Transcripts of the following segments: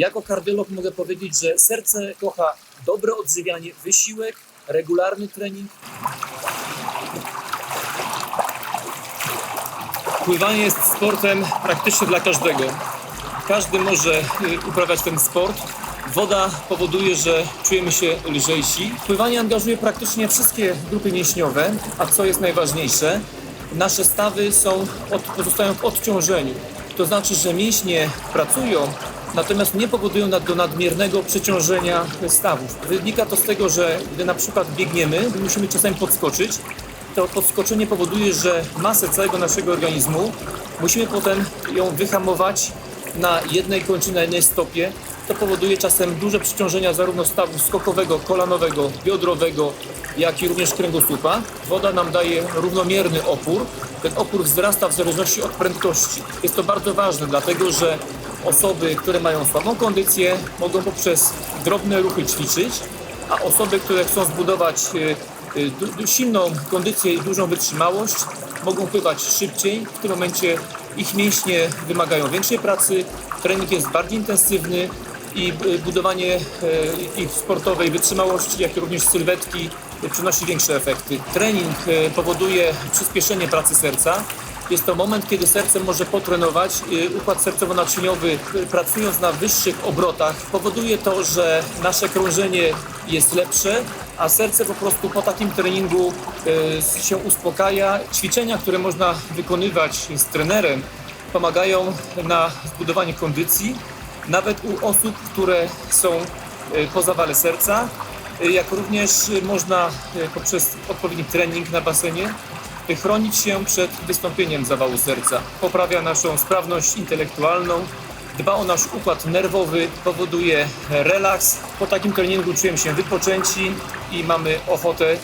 Jako kardiolog mogę powiedzieć, że serce kocha dobre odżywianie, wysiłek, regularny trening. Pływanie jest sportem praktycznie dla każdego. Każdy może y, uprawiać ten sport. Woda powoduje, że czujemy się lżejsi. Pływanie angażuje praktycznie wszystkie grupy mięśniowe, a co jest najważniejsze, nasze stawy są pozostają w odciążeniu. To znaczy, że mięśnie pracują, natomiast nie powodują do nadmiernego przeciążenia stawów. Wynika to z tego, że gdy na przykład biegniemy, musimy czasami podskoczyć, to podskoczenie powoduje, że masę całego naszego organizmu musimy potem ją wyhamować na jednej kończynie, na jednej stopie. To powoduje czasem duże przeciążenia zarówno stawu skokowego, kolanowego, biodrowego, jak i również kręgosłupa. Woda nam daje równomierny opór. Ten opór wzrasta w zależności od prędkości. Jest to bardzo ważne, dlatego że osoby, które mają słabą kondycję, mogą poprzez drobne ruchy ćwiczyć, a osoby, które chcą zbudować e, e, silną kondycję i dużą wytrzymałość, mogą pływać szybciej. W tym momencie ich mięśnie wymagają większej pracy, trening jest bardziej intensywny i e, budowanie ich sportowej wytrzymałości, jak również sylwetki przynosi większe efekty. Trening powoduje przyspieszenie pracy serca. Jest to moment, kiedy serce może potrenować. Układ sercowo-naczyniowy, pracując na wyższych obrotach, powoduje to, że nasze krążenie jest lepsze, a serce po prostu po takim treningu y, się uspokaja. Ćwiczenia, które można wykonywać z trenerem, pomagają na zbudowanie kondycji, nawet u osób, które są y, po zawale serca, jak również można y, poprzez odpowiedni trening na basenie chronić się przed wystąpieniem zawału serca. Poprawia naszą sprawność intelektualną, dba o nasz układ nerwowy, powoduje relaks. Po takim treningu czujemy się wypoczęci i mamy ochotę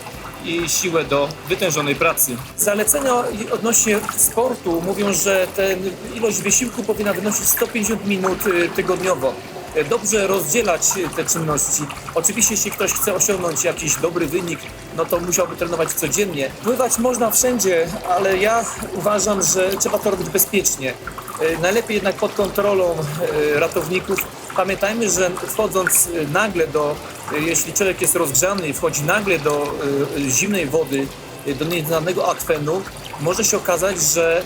i siłę do wytężonej pracy. Zalecenia odnośnie sportu mówią, że ten ilość wysiłku powinna wynosić 150 minut y, tygodniowo. Dobrze rozdzielać te czynności. Oczywiście, jeśli ktoś chce osiągnąć jakiś dobry wynik, no to musiałby trenować codziennie. Pływać można wszędzie, ale ja uważam, że trzeba to robić bezpiecznie. Y, Najlepiej jednak pod kontrolą y, ratowników. Pamiętajmy, że wchodząc y, nagle do, jeśli człowiek jest rozgrzany i wchodzi nagle do zimnej wody, do nieznanego akwenu, może się okazać, że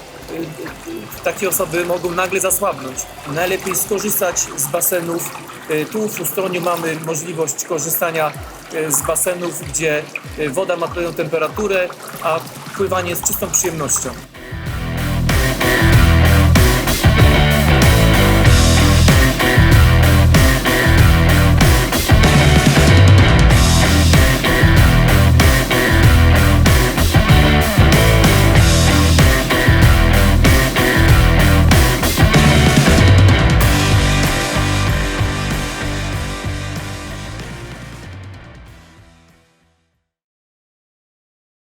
takie osoby mogą nagle zasłabnąć. Najlepiej skorzystać z basenów. Y, Tu w Ustroniu mamy możliwość korzystania y, z basenów, gdzie y, woda ma odpowiednią temperaturę, a pływanie jest czystą przyjemnością.